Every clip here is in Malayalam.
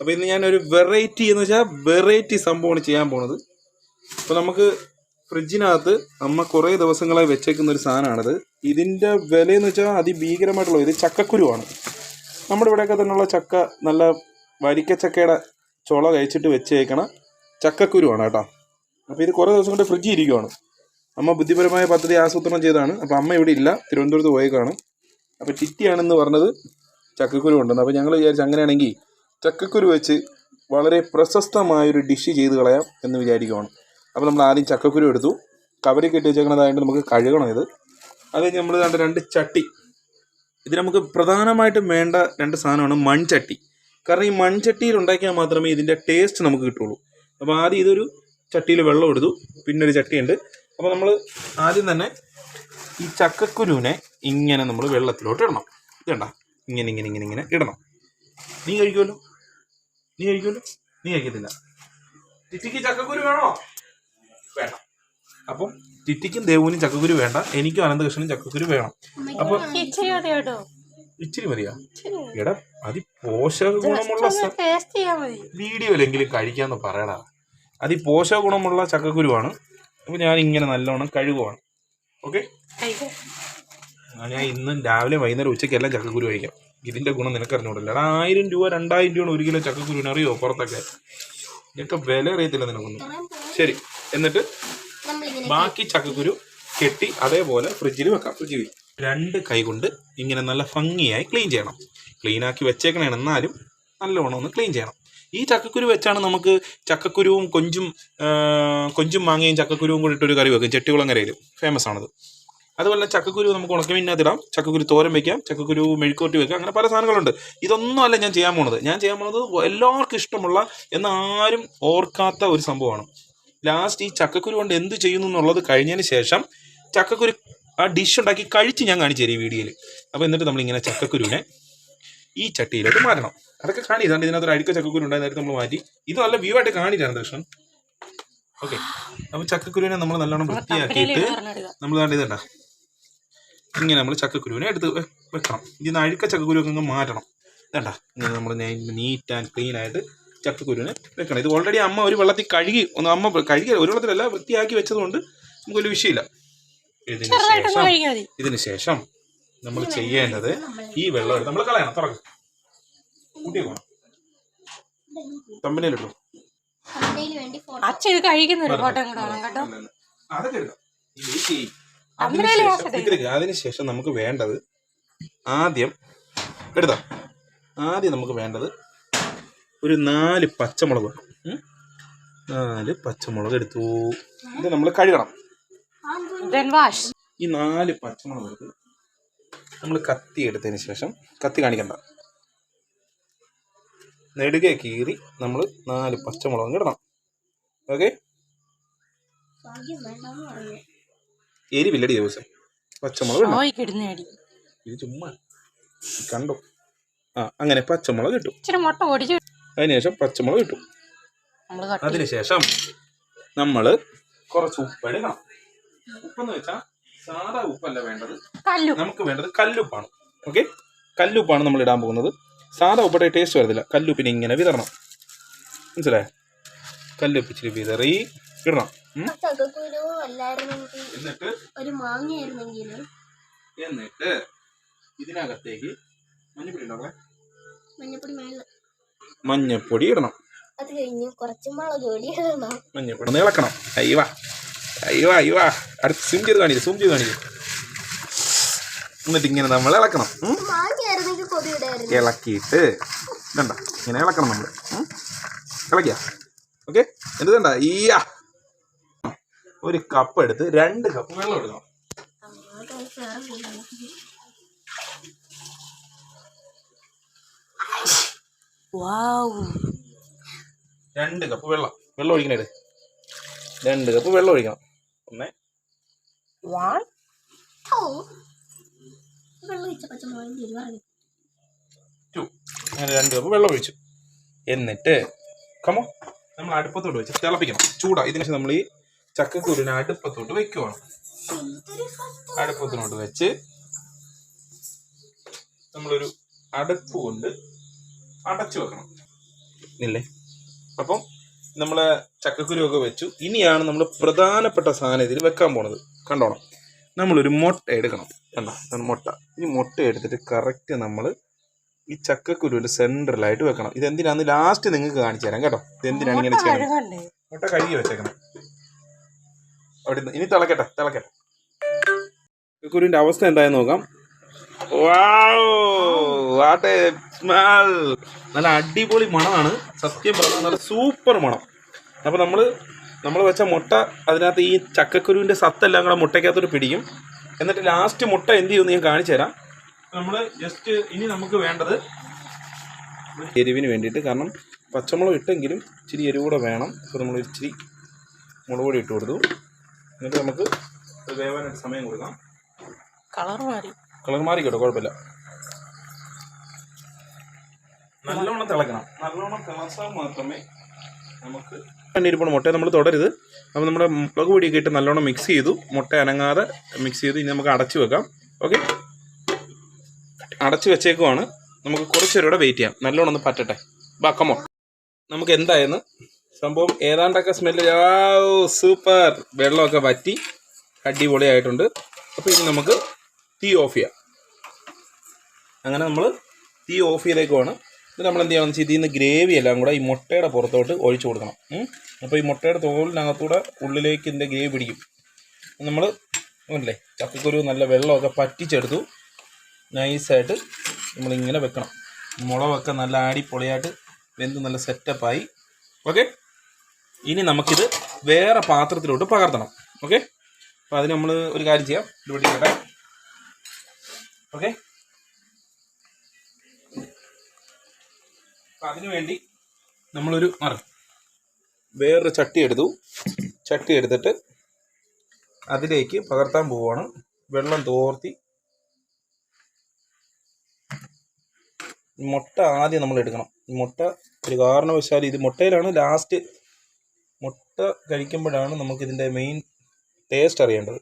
അപ്പോൾ ഇന്ന് ഞാൻ ഒരു വെറൈറ്റി എന്ന് വെച്ചാൽ വെറൈറ്റി സംഭവമാണ് ചെയ്യാൻ പോണത്. അപ്പോൾ നമുക്ക് ഫ്രിഡ്ജിനകത്ത് അമ്മ കുറേ ദിവസങ്ങളായി വെച്ചേക്കുന്ന ഒരു സാധനമാണിത്. ഇതിന്റെ എന്ന് വെച്ചാൽ അതിഭീകരമായിട്ടുള്ള ഇത് ചക്കക്കുരുവാണ്. നമ്മുടെ ഇവിടെയൊക്കെ തന്നെയുള്ള ചക്ക നല്ല വരിക്കച്ചക്കയുടെ ചുള കഴിച്ചിട്ട് വെച്ചേക്കണ ചക്കക്കുരുവാണ് കേട്ടോ. അപ്പോൾ ഇത് കുറേ ദിവസം കൊണ്ട് ഫ്രിഡ്ജിൽ ഇരിക്കുവാണ്. അമ്മ ബുദ്ധിപരമായ പദ്ധതി ആസൂത്രണം ചെയ്തതാണ്. അപ്പോൾ അമ്മ ഇവിടെ ഇല്ല. തിരുവനന്തപുരത്ത് പോയേക്കാണ്. അപ്പോൾ ചിറ്റിയാണെന്ന് പറഞ്ഞത് ചക്കക്കുരു കൊണ്ടുവന്നു. അപ്പോൾ ഞങ്ങൾ വിചാരിച്ചു അങ്ങനെയാണെങ്കിൽ ചക്കക്കുരു വെച്ച് വളരെ പ്രശസ്തമായൊരു ഡിഷ് ചെയ്ത് കളയാം എന്ന് വിചാരിക്കുവാണ് അപ്പോൾ നമ്മൾ ആദ്യം ചക്കക്കുരു എടുത്തു. കവറി കെട്ടി വെച്ചേക്കണതായിട്ട് നമുക്ക് കഴുകണം ഇത്. അത് നമ്മൾ കണ്ട രണ്ട് ചട്ടി. ഇത് നമുക്ക് പ്രധാനമായിട്ടും വേണ്ട രണ്ട് സാധനമാണ് മൺചട്ടി. കാരണം ഈ മൺചട്ടിയിൽ ഉണ്ടാക്കിയാൽ മാത്രമേ ഇതിന്റെ ടേസ്റ്റ് നമുക്ക് കിട്ടുള്ളൂ അപ്പോൾ ആദ്യം ഇതൊരു ചട്ടിയിൽ വെള്ളം എടുത്തു. പിന്നെ ഒരു ചട്ടിയുണ്ട്. അപ്പോൾ നമ്മൾ ആദ്യം തന്നെ ഈ ചക്കക്കുരുവിനെ ഇങ്ങനെ നമ്മൾ വെള്ളത്തിലോട്ട് ഇടണം. ഇതണ്ട ഇങ്ങനെ ഇങ്ങനെ ഇങ്ങനെ ഇങ്ങനെ ഇടണം. നീ കഴിക്കുമല്ലോ? നീ കഴിക്കുമല്ലോ നീ കഴിക്കത്തില്ല. ടിറ്റിക്ക് ചക്കക്കുരു വേണോ? വേണ്ട. അപ്പം ടിറ്റിക്കും ദേവുവിനും ചക്കക്കുരു വേണ്ട. എനിക്കും അനന്തകൃഷ്ണനും ചക്കക്കുരു വേണം. അപ്പൊ ഇച്ചിരി മതിയാ? എടാ അതി പോഷക ഗുണമുള്ള വീഡിയോ അല്ലെങ്കിലും മതി. വീഡിയോയിലെങ്കിലും കഴിക്കാന്ന് പറയടാ. അതി പോഷക ഗുണമുള്ള ചക്കക്കുരുവാണ്. അപ്പൊ ഞാൻ ഇങ്ങനെ നല്ലോണം കഴുകുവാണ്. ഓക്കെ? ഞാൻ ഇന്നും രാവിലെ വൈകുന്നേരം ഉച്ചയ്ക്കെല്ലാം ചക്കക്കുരു കഴിക്കാം. ഇതിന്റെ ഗുണം നിനക്ക് അറിഞ്ഞൂടല്ല എടാ ആയിരം രൂപ രണ്ടായിരം രൂപയാണ് ഒരു കിലോ ചക്കക്കുരുവിന്. അറിയോ? പുറത്തൊക്കെ. ഇതൊക്കെ വില അറിയത്തില്ല നിനക്കൊന്നും. ശരി എന്നിട്ട് ബാക്കി ചക്കക്കുരു കെട്ടി അതേപോലെ ഫ്രിഡ്ജിൽ വെക്കാം. ഫ്രിഡ്ജിൽ രണ്ട് കൈ കൊണ്ട് ഇങ്ങനെ നല്ല ഭംഗിയായി ക്ലീൻ ചെയ്യണം. ക്ലീൻ ആക്കി വെച്ചേക്കണേ എന്നാലും നല്ലോണം ഒന്ന് ക്ലീൻ ചെയ്യണം. ഈ ചക്കക്കുരു വെച്ചാണ് നമുക്ക് ചക്കക്കുരുവും കൊഞ്ചും കൊഞ്ചും മാങ്ങയും ചക്കക്കുരുവും കൂടി ഇട്ടൊരു കറി വെക്കും. ചെട്ടികുളങ്ങരയിൽ ഫേമസ് ആണത് അതുപോലെ ചക്കക്കുരു നമുക്ക് ഉണക്കമീനകത്തിടാം ചക്കക്കുരു തോരൻ വെക്കാം. ചക്കക്കുരു മെഴുക്കോട്ടി വെക്കാം. അങ്ങനെ പല സാധനങ്ങളുണ്ട്. ഇതൊന്നുമല്ല ഞാൻ ചെയ്യാൻ പോണത് ഞാൻ ചെയ്യാൻ പോണത് എല്ലാവർക്കും ഇഷ്ടമുള്ള എന്നാരും ഓർക്കാത്ത ഒരു സംഭവമാണ്. ലാസ്റ്റ് ഈ ചക്കക്കുരു കൊണ്ട് എന്ത് ചെയ്യുന്നു എന്നുള്ളത് കഴിഞ്ഞതിന് ശേഷം ചക്കക്കുരു ആ ഡിഷ് ഉണ്ടാക്കി കഴിച്ച് ഞാൻ കാണിച്ചു തരും ഈ വീഡിയോയിൽ. അപ്പോൾ എന്നിട്ട് നമ്മളിങ്ങനെ ചക്കക്കുരുവിനെ ഈ ചട്ടിയിലോട്ട് മാറ്റണം. അതൊക്കെ കാണി. ഇതാണ്ട് ഇതിനകത്ത് ഒരു അഴുക്ക ചക്കക്കുരു ഉണ്ടായിരുന്നു നേരത്തെ നമ്മൾ മാറ്റി. ഇത് നല്ല വ്യൂ ആയിട്ട് കാണിയിട്ടാണ് കൃഷ്ണൻ ഓക്കെ അപ്പം ചക്കക്കുരുവിനെ നമ്മൾ നല്ലോണം വൃത്തിയാക്കിയിട്ട് നമ്മൾ കണ്ട് ഇതണ്ട? ഇങ്ങനെ നമ്മൾ ചക്കക്കുരുവിനെ എടുത്ത് വെക്കണം. ഇതിന് അഴുക്ക ചക്കക്കുരു ഒക്കെ അങ്ങ് മാറ്റണം. വേണ്ട ഇങ്ങനെ നമ്മൾ നീറ്റ് ആൻഡ് ക്ലീൻ ആയിട്ട് ചക്കക്കുരുവിനെ വെക്കണം. ഇത് ഓൾറെഡി അമ്മ ഒരു വെള്ളത്തിൽ കഴുകി ഒന്ന് അമ്മ കഴുകി ഒരു വെള്ളത്തിലല്ല വൃത്തിയാക്കി വെച്ചതുകൊണ്ട് നമുക്കൊരു വിഷയമില്ല. ഇതിന് ശേഷം ഇതിന് ശേഷം നമ്മൾ ചെയ്യേണ്ടത് ഈ വെള്ളം നമ്മൾ കളയണം. തുറക്കും. കൂട്ടി പോകണം തമ്പനയിലിട്ടു അച്ഛൻ ഒരു ഫോട്ടോ കൂടെ കേട്ടോ. അതൊക്കെ എടുക്കാം. അതിനുശേഷം- നമുക്ക് വേണ്ടത് ആദ്യം എടുത്താ. ആദ്യം നമുക്ക് വേണ്ടത് ഒരു നാല് പച്ചമുളക്. വേണം നാല് പച്ചമുളക് എടുത്തു. ഇത് നമ്മൾ കഴുകണം. ദെൻ വാഷ് ഈ നാല് പച്ചമുളക് എടുത്ത് നമ്മൾ കത്തി എടുത്തതിന് ശേഷം കത്തി കാണിക്കണ്ട. നെടുകെ കീറി നമ്മൾ നാല് പച്ചമുളകും ഇടണം. ഓക്കെ എരിവില്ലടി ദിവസം. പച്ചമുളക് ഇത് ചുമ്മാ. കണ്ടോ? ആ അങ്ങനെ പച്ചമുളക് കിട്ടും അതിനുശേഷം പച്ചമുളക് കിട്ടും അതിനുശേഷം നമ്മൾ കുറച്ച് ഉപ്പ് എടുക്കണം. ഉപ്പെന്ന് വെച്ചാൽ സാധാ ഉപ്പല്ല വേണ്ടത്. നമുക്ക് വേണ്ടത് കല്ലുപ്പാണ്. ഓക്കെ? കല്ലുപ്പാണ് നമ്മൾ ഇടാൻ പോകുന്നത്. സാധാ ഉപ്പയുടെ ടേസ്റ്റ് വരത്തില്ല. കല്ലുപ്പിനെ ഇങ്ങനെ വിതറണം. മനസ്സിലായോ? കല്ലുപ്പിച്ചിരി വിതറി ഇടണം. ചക്കക്കുരു അല്ലായിരുന്നെങ്കിൽ എന്നിട്ട്? ഒരു മാങ്ങയായിരുന്നെങ്കിൽ എന്നിട്ട് ഇതിനകത്തേക്ക് മഞ്ഞപ്പൊടി ഉണ്ടോ മഞ്ഞപ്പൊടി മേളിൽ മഞ്ഞപ്പൊടി ഇടണം. അത് കഴിഞ്ഞ് കുറച്ച് മുളക് പൊടി ഇടണം. മഞ്ഞപ്പൊടി ഒന്ന് ഇളക്കണം. അയ്യവാ അയ്യോ അയ്യോ അടുത്ത് സൂം ചെയ്ത് കാണിക്കും സൂം ചെയ്ത് കാണിക്കും. എന്നിട്ട് ഇങ്ങനെ നമ്മൾ ഇളക്കണം. ഇളക്കിയിട്ട് ഇതണ്ട ഇങ്ങനെ ഇളക്കണം നമ്മൾ. ഇളക്കിയ? ഓക്കെ എന്ത് വേണ്ട ഈയാ. ഒരു കപ്പ് എടുത്ത് രണ്ട് കപ്പ് വെള്ളം എടുക്കണം. വാവ് രണ്ട് കപ്പ് വെള്ളം. വെള്ളം ഒഴിക്കണേ രണ്ട് കപ്പ് വെള്ളം ഒഴിക്കണം. ഒന്ന്. അങ്ങനെ രണ്ട് കപ്പ് വെള്ളം ഒഴിച്ചു. എന്നിട്ട് കമോ നമ്മൾ അടുപ്പത്തോട് വെച്ച് തിളപ്പിക്കണം. ചൂടാ. ഇതിനുശേഷം നമ്മൾ ഈ ചക്കക്കുരുവിനെ അടുപ്പത്തോട്ട് വെക്കുവാണ്. അടുപ്പത്തിനോട്ട് വെച്ച് നമ്മളൊരു അടുപ്പ് കൊണ്ട് അടച്ചു വെക്കണം. ഇല്ലേ? അപ്പം നമ്മൾ ചക്കക്കുരുവൊക്കെ വെച്ചു. ഇനിയാണ് നമ്മൾ പ്രധാനപ്പെട്ട സാധനം ഇതിൽ വെക്കാൻ പോണത്. കണ്ടോണം? നമ്മളൊരു മുട്ട എടുക്കണം. കണ്ടോ? ഇതാണ് മുട്ട. ഈ മുട്ട എടുത്തിട്ട് കറക്റ്റ് നമ്മൾ ഈ ചക്കക്കുരുവിന്റെ സെന്ററിലായിട്ട് വെക്കണം. ഇതെന്തിനാന്ന് ലാസ്റ്റ് നിങ്ങൾക്ക് കാണിച്ചു തരാം കേട്ടോ. ഇതെന്തിനാണ് ഇങ്ങനെ ചെയ്യണം മുട്ട കഴുകി വെച്ചേക്കണം. അവിടെ നിന്ന് ഇനി തിളക്കട്ടെ തിളക്കട്ടെ. കുരുവിന്റെ അവസ്ഥ എന്തായെന്ന് നോക്കാം. സ്മെൽ നല്ല അടിപൊളി മണമാണ്. സത്യം പറഞ്ഞാൽ നല്ല സൂപ്പർ മണം. അപ്പോൾ നമ്മൾ നമ്മൾ വെച്ച മുട്ട അതിനകത്ത് ഈ ചക്കക്കുരുവിന്റെ സത്തെല്ലാം കൂടെ മുട്ടയ്ക്കകത്തോട്ട് പിടിക്കും. എന്നിട്ട് ലാസ്റ്റ് മുട്ട എന്ത് ചെയ്യുമെന്ന് ഞാൻ കാണിച്ചു തരാം. നമ്മൾ ജസ്റ്റ് ഇനി നമുക്ക് വേണ്ടത് എരിവിന് വേണ്ടിയിട്ട് കാരണം പച്ചമുളക് ഇട്ടെങ്കിലും ഇച്ചിരി എരിവ് കൂടെ വേണം. അപ്പോൾ നമ്മൾ ഇച്ചിരി മുളക് പൊടി ഇട്ട് കൊടുത്തു. എന്നിട്ട് നമുക്ക് വേവാനായിട്ട് സമയം കൊടുക്കാം. കളർ മാറി. കളർ മാറി കേട്ടോ കുഴപ്പമില്ല. നല്ലോണം തിളക്കണം. നല്ലോണം തിളച്ചാൽ മാത്രമേ നമുക്ക് ഇരിപ്പുണ്ട് മുട്ട നമ്മൾ തുടരുത്. അപ്പോൾ നമ്മുടെ മുളക് പൊടിയൊക്കെ ഇട്ട് നല്ലോണം മിക്സ് ചെയ്തു. മുട്ട അനങ്ങാതെ മിക്സ് ചെയ്ത്. ഇനി നമുക്ക് അടച്ചു വെക്കാം. ഓക്കെ അടച്ചു വെച്ചേക്കുവാണ്. നമുക്ക് കുറച്ച് നേരം വെയിറ്റ് ചെയ്യാം. നല്ലോണം ഒന്ന് പറ്റട്ടെ. ബാക്കമോ നമുക്ക് എന്തായെന്ന് സംഭവം ഏതാണ്ടൊക്കെ സ്മെല്ല് സൂപ്പർ വെള്ളമൊക്കെ വറ്റി അടിപൊളിയായിട്ടുണ്ട്. അപ്പോൾ ഇനി നമുക്ക് തീ ഓഫ് ചെയ്യാം. അങ്ങനെ നമ്മൾ തീ ഓഫ് ചെയ്തേക്കുവാണ് ഇത് നമ്മൾ എന്ത് ചെയ്യാമെന്ന് വെച്ചാൽ ഇതിൽ നിന്ന് ഗ്രേവി എല്ലാം കൂടെ ഈ മുട്ടയുടെ പുറത്തോട്ട് ഒഴിച്ചു കൊടുക്കണം. അപ്പോൾ ഈ മുട്ടയുടെ തോലിനകത്തൂടെ ഉള്ളിലേക്ക് ഇതിന്റെ ഗ്രേവി പിടിക്കും. നമ്മൾ അല്ലേ ചക്കക്കുരു നല്ല വെള്ളമൊക്കെ പറ്റിച്ചെടുത്തു. നൈസായിട്ട് നമ്മളിങ്ങനെ വെക്കണം. മുളകൊക്കെ നല്ല അടിപൊളിയായിട്ട് വെന്ത് നല്ല സെറ്റപ്പായി ഓക്കെ ഇനി നമുക്കിത് വേറെ പാത്രത്തിലോട്ട് പകർത്തണം. ഓക്കെ അപ്പോൾ അതിന് നമ്മൾ ഒരു കാര്യം ചെയ്യാം. ഇത് പിടിക്കട്ടെ. ഓക്കെ അപ്പം അതിനു വേണ്ടി നമ്മളൊരു മറ വേറൊരു ചട്ടി എടുത്തു. ചട്ടി എടുത്തിട്ട് അതിലേക്ക് പകർത്താൻ പോവുകയാണ് വെള്ളം തോർത്തി മുട്ട ആദ്യം നമ്മൾ എടുക്കണം മുട്ട ഒരു കാരണവശാലും ഇത് മുട്ടയിലാണ് ലാസ്റ്റ് മുട്ട കഴിക്കുമ്പോഴാണ് നമുക്കിതിന്റെ മെയിൻ ടേസ്റ്റ് അറിയേണ്ടത്.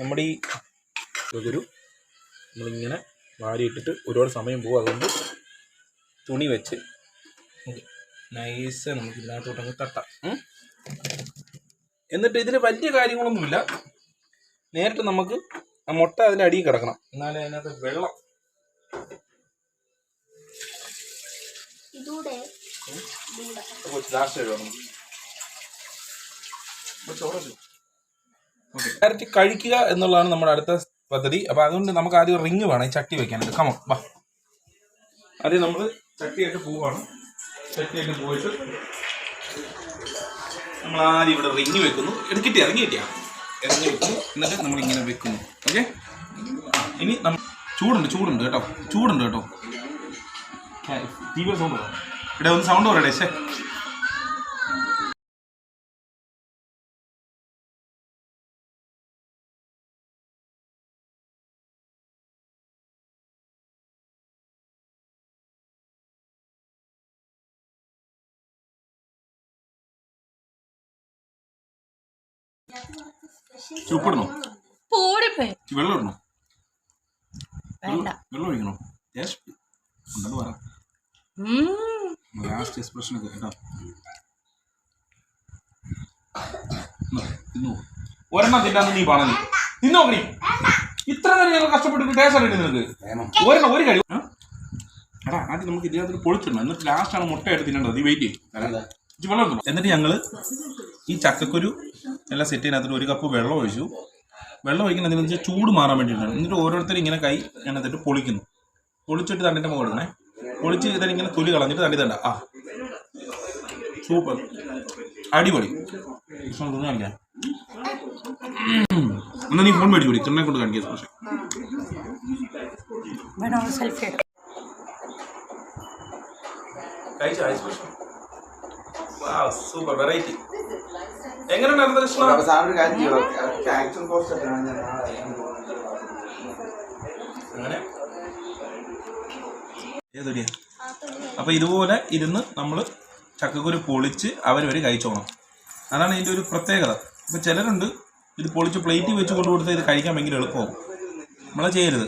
നമ്മുടെ ഈ ഒരു നമ്മളിങ്ങനെ വാരിയിട്ടിട്ട് ഒരുപാട് സമയം പോകും. അതുകൊണ്ട് തുണി വെച്ച് നൈസ് നമുക്ക് ഇതിനകത്തോട്ടങ്ങ് തട്ടാം എന്നിട്ട് ഇതിൽ വലിയ കാര്യങ്ങളൊന്നുമില്ല. നേരിട്ട് നമുക്ക് ആ മുട്ട അതിന്റെ അടിയിൽ കിടക്കണം. എന്നാലേ അതിനകത്ത് വെള്ളം. ഇതൂടെ ഡയറക്റ്റ് കഴിക്കുക എന്നുള്ളതാണ് നമ്മുടെ അടുത്ത പദ്ധതി. അപ്പൊ അതുകൊണ്ട് നമുക്ക് ആദ്യം റിങ് വേണം ഈ ചട്ടി വെക്കാനായിട്ട് കമോ വാ. ആദ്യം നമ്മൾ ചട്ടിയായിട്ട് പോവാണ്. ചട്ടിയായിട്ട് പോയിട്ട് നമ്മൾ ആദ്യം ഇവിടെ റിങ് വെക്കുന്നു. എടുക്കിട്ടിയ ഇറങ്ങി കിട്ടിയ? ഇറങ്ങി വെക്കുന്നു. എന്നിട്ട് നമ്മൾ ഇങ്ങനെ വെക്കുന്നു. ഓക്കെ? ഇനി നമ്മൾ ചൂടുണ്ട് ചൂടുണ്ട് കേട്ടോ. ചൂടുണ്ട് കേട്ടോ. തീവ്ര സൗണ്ട് ഇവിടെ ഒന്ന് സൗണ്ട് പറയണേ ശേ പോടിപ്പോയി വെള്ളം ഇടണോ വെള്ളം ഒഴിക്കണോ? പറ. ലാസ്റ്റ് എക്സ്പ്രഷൻ ഒക്കെ കേട്ടോ. ഒരെണ്ണം തിന്നാന്ന് നീ പറഞ്ഞു തിന്നോ നീ? ഇത്ര നേരം ഞങ്ങൾ കഷ്ടപ്പെട്ടിട്ട് ടേസ്റ്റ് അറിയണ്ടേ നിനക്ക് ഒരെണ്ണം ഒരു കഴിവ്. എടാ ആദ്യം നമുക്ക് ഇതിനകത്ത് പൊളിച്ചിടണം. എന്നിട്ട് ലാസ്റ്റ് ആണ് മുട്ട എടുത്ത് തിന്നേണ്ടത്. നീ വെയിറ്റ് ചെയ്യും. വെള്ളം. എന്നിട്ട് ഞങ്ങൾ ഈ ചക്കക്കുരു എല്ലാം സെറ്റ് ചെയ്യുന്നതിനകത്ത് ഒരു കപ്പ് വെള്ളം ഒഴിച്ചു. വെള്ളം ഒഴിക്കുന്നതിന് വെച്ചാൽ ചൂട് മാറാൻ വേണ്ടിയിട്ടാണ്. എന്നിട്ട് ഓരോരുത്തർ ഇങ്ങനെ കൈ എണ്ണത്തിട്ട് പൊളിക്കുന്നു. പൊളിച്ചിട്ട് തണ്ടിന്റെ മുകളിടണേ പൊളിച്ച് ഇങ്ങനെ തൊലി കളഞ്ഞിട്ട് തണ്ടി തണ്ട ആ. സൂപ്പർ. അടിപൊളി. ഇഷ്ടം തോന്നി കാണിക്കാം. എന്നാ നീ ഫോൺ മേടിച്ചു കൂടി തിണ്ണെ കൊണ്ട് കാണിക്കാം പക്ഷേ സൂപ്പർ. വെറൈറ്റി. എങ്ങനെയുണ്ടായിരുന്നു കൃഷ്ണ അപ്പൊ സാറിന് കാര്യം ചെയ്യണം ആക്ഷൻ കോസ്റ്റ് എത്രയാണ് ഞാൻ നാളെ അങ്ങനെ ഏതൊടിയാ അപ്പൊ ഇതുപോലെ ഇരുന്ന് നമ്മൾ ചക്കക്കുരു പൊളിച്ച് അവരവർ കഴിച്ചോണം. അതാണ് ഇതിന്റെ ഒരു പ്രത്യേകത. ഇപ്പൊ ചിലരുണ്ട് ഇത് പൊളിച്ച് പ്ലേറ്റിൽ വെച്ച് കൊണ്ടു ഇത് കഴിക്കാൻ ഭയങ്കര എളുപ്പമാവും. നമ്മളെ ചെയ്യരുത്.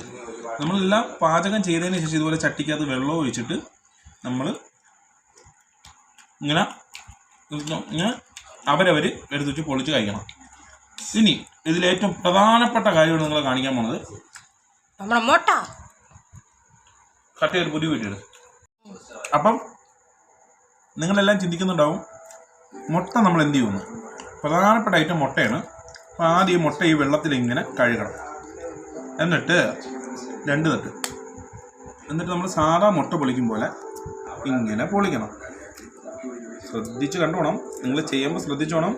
നമ്മളെല്ലാം പാചകം ചെയ്തതിന് ശേഷം ഇതുപോലെ ചട്ടിക്കകത്ത് വെള്ളം ഒഴിച്ചിട്ട് നമ്മൾ ഇങ്ങനെ ഇങ്ങനെ അവരവർ എടുത്ത് വെച്ച് പൊളിച്ച് കഴിക്കണം. ഇനി ഇതിലേറ്റവും പ്രധാനപ്പെട്ട കാര്യമാണ് നിങ്ങളെ കാണിക്കാൻ പോണത്. നമ്മുടെ മുട്ട. കട്ട് ചെയ്ത് പുതിയ വീട് അപ്പം നിങ്ങളെല്ലാം ചിന്തിക്കുന്നുണ്ടാവും മുട്ട നമ്മൾ എന്ത് ചെയ്യുന്നു? പ്രധാനപ്പെട്ട ഐറ്റം മുട്ടയാണ്. അപ്പോൾ ആദ്യം മുട്ട ഈ വെള്ളത്തിൽ ഇങ്ങനെ കഴുകണം. എന്നിട്ട് രണ്ട് തട്ട്. എന്നിട്ട് നമ്മൾ സാധാ മുട്ട പൊളിക്കും പോലെ ഇങ്ങനെ പൊളിക്കണം. ശ്രദ്ധിച്ച് കണ്ടോണം. നിങ്ങൾ ചെയ്യുമ്പോൾ ശ്രദ്ധിച്ചോണം.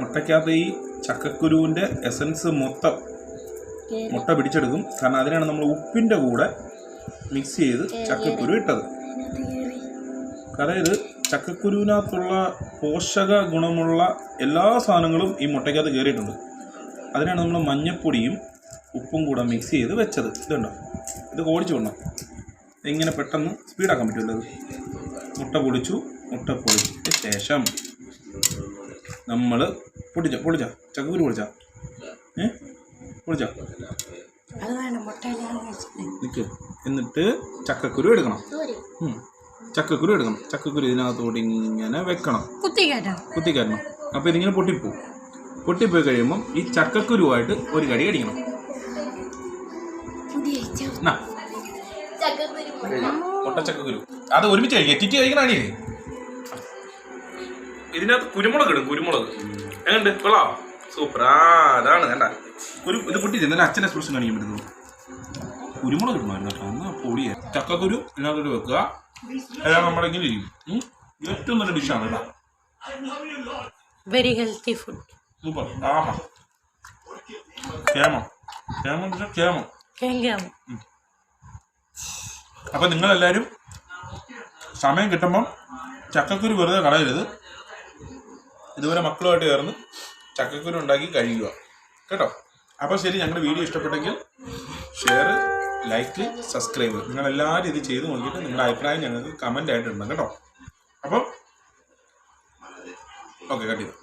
മുട്ടയ്ക്കകത്ത് ഈ ചക്കക്കുരുവിന്റെ എസൻസ് മൊത്തം മുട്ട പിടിച്ചെടുക്കും. കാരണം അതിനാണ് നമ്മൾ ഉപ്പിന്റെ കൂടെ മിക്സ് ചെയ്ത് ചക്കക്കുരു ഇട്ടത്. അതായത് ചക്കക്കുരുവിനകത്തുള്ള പോഷക ഗുണമുള്ള എല്ലാ സാധനങ്ങളും ഈ മുട്ടയ്ക്കകത്ത് കയറിയിട്ടുണ്ട്. അതിനാണ് നമ്മൾ മഞ്ഞപ്പൊടിയും ഉപ്പും കൂടെ മിക്സ് ചെയ്ത് വെച്ചത് ഇതുണ്ടോ ഇത് ഓടിച്ചു കൊണ്ടോ? ഇങ്ങനെ പെട്ടെന്ന് സ്പീഡാക്കാൻ പറ്റുമല്ലോ ഇത് മുട്ട പൊടിച്ചു മുട്ട പൊടിച്ചതിന് ശേഷം നമ്മൾ പൊടിച്ച? പൊടിച്ച? ചക്കക്കുരു പൊടിച്ച? ഏ? പൊളിച്ച അത് വേണ്ട മുട്ടയിലാണ് കഴിച്ചത് എന്നിട്ട് ചക്കക്കുരു എടുക്കണം. ചക്കക്കുരു എടുക്കണം. ചക്കക്കുരു ഇതിനകത്തോട്ട് ഇങ്ങനെ വെക്കണം. കുത്തി കേട്ടോ കുത്തിക്കരണം അപ്പോൾ ഇതിങ്ങനെ പൊട്ടിപ്പോവും പൊട്ടിപ്പോയി കഴിയുമ്പം ഈ ചക്കക്കുരുവായിട്ട് ഒരു കടി കടിക്കണം. ഒട്ടച്ചക്കുരു അത് ഒരുമിച്ച് കഴിക്കുക ചിറ്റി കഴിക്കണാണേ ഇതിനകത്ത് കുരുമുളക് ഇടും കുരുമുളക്. എങ്ങനെ കൊള്ളാം സൂപ്പർ. ആ അതാണ് വേണ്ട. ഒരു ഇത് പൊട്ടി എന്നാലും അച്ഛനെ സ്പെഷ്യൽ കാണിക്കാൻ പറ്റുന്നു കുരുമുളക് ഇടണമായിരുന്നു കേട്ടോ. എന്നാ പൊടിയെ ചക്കക്കുരു ഇതിനകത്തോട്ട് വെക്കുക. എല്ലാം നമ്മുടെ ഇങ്ങനെ ഇരിക്കും. ഏറ്റവും നല്ല ഡിഷാണ് കേട്ടോ. Very healthy food super. ആഹാ. കേമം. കേമം കേമം. അപ്പം നിങ്ങളെല്ലാവരും സമയം കിട്ടുമ്പം ചക്കക്കുരു വെറുതെ കളയരുത്. ഇതുവരെ മക്കളുമായിട്ട് ചേർന്ന് ചക്കക്കുരു ഉണ്ടാക്കി കഴിയുക. കേട്ടോ? അപ്പോൾ ശരി ഞങ്ങളുടെ വീഡിയോ ഇഷ്ടപ്പെട്ടെങ്കിൽ ഷെയർ ലൈക്ക് സബ്സ്ക്രൈബ് നിങ്ങളെല്ലാവരും ഇത് ചെയ്തു നോക്കിയിട്ട് നിങ്ങളുടെ അഭിപ്രായം ഞങ്ങൾക്ക് കമന്റ് ആയിട്ട് ഇടണം കേട്ടോ. അപ്പം ഓക്കെ കട്ട് ചെയ്തു